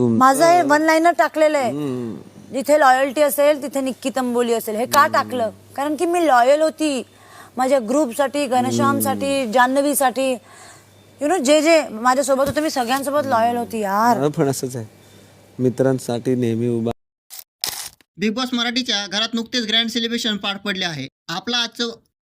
माझं one liner टाकलेलं आहे. जिथे लॉयल्टी असेल तिथे निक्की तंबोली असेल. हे का टाकलं? कारण की मी लॉयल होती. माझ्या ग्रुपसाठी घनश्यामसाठी जान्हवीसाठी. यु नो जे जे माझ्यासोबत होतं मी सगळ्यांसोबत लॉयल होती यार. पण असंच आहे. मित्रांसाठी नेहमी उभा बिग बॉस मराठीच्या घरात नुकतेच ग्रँड सेलिब्रेशन पार पडले आहे. आपला आजचं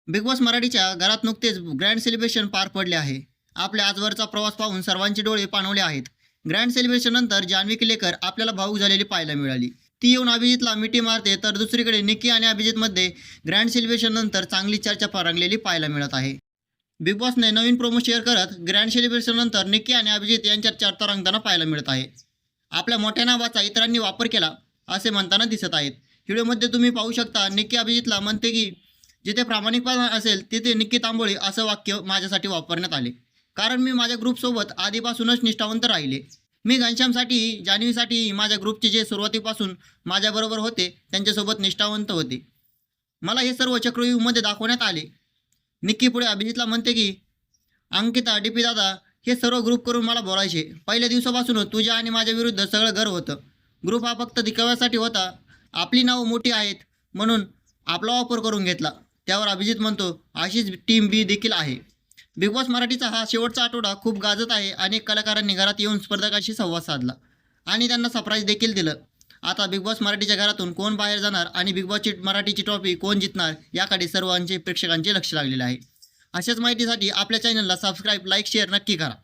बिग बॉस मराठीच्या घरात नुकतेच ग्रँड सेलिब्रेशन पार पडले आहे. आपल्या आजवरचा प्रवास पाहून सर्वांचे डोळे पाणवले आहेत. ग्रँड सेलिब्रेशन नंतर जान्हवी किलेकर आपल्याला भाऊक झालेली पाहायला मिळाली. ती येऊन अभिजितला मिठी मारते तर दुसरीकडे निकी आणि अभिजितमध्ये ग्रँड सेलिब्रेशन नंतर चांगली चर्चा पारंगलेली पाहायला मिळत आहे. बिग बॉसने नवीन प्रोमो शेअर करत ग्रँड सेलिब्रेशन नंतर निकी आणि अभिजित यांच्यात चर्चा रंगताना पाहायला मिळत आहे. आपल्या मोठ्या नावाचा इतरांनी वापर केला असे म्हणताना दिसत आहेत. व्हिडिओमध्ये तुम्ही पाहू शकता निक्की अभिजितला म्हणते की जिथे प्रामाणिकपणा असेल तिथे निक्की तांबोळी असं वाक्य माझ्यासाठी वापरण्यात आले. कारण मी माझ्या ग्रुपसोबत आधीपासूनच निष्ठावंत राहिले. मी घनश्यामसाठी जान्हवीसाठी माझ्या ग्रुपचे जे सुरुवातीपासून माझ्याबरोबर होते त्यांच्यासोबत निष्ठावंत होते. मला हे सर्व चक्रव्यूहमध्ये दाखवण्यात आले. निक्की पुढे अभिजितला म्हणते की अंकिता डी पी दादा हे सर्व ग्रुप करून मला बोलायचे. पहिल्या दिवसापासूनच तुझ्या आणि माझ्या विरुद्ध सगळं घर होतं. ग्रुप हा फक्त दिखाव्यासाठी होता. आपली नावं मोठी आहेत. म्हणून आपला वापर करून घेतला. त्यावर अभिजित म्हणतो अशीच टीम बी देखील आहे. बिग बॉस मराठीचा हा शेवटचा आठवडा खूप गाजत आहे अनेक कलाकारांनी घरात येऊन स्पर्धकांशी संवाद साधला. आणि त्यांना सरप्राईज देखील दिलं. आता बिग बॉस मराठीच्या घरातून कोण बाहेर जाणार आणि बिग बॉसची मराठीची ट्रॉफी कोण जिंकणार याकडे सर्वांचे प्रेक्षकांचे लक्ष लागलेले आहे. अशाच माहितीसाठी आपल्या चॅनलला सबस्क्राईब लाईक शेअर नक्की करा.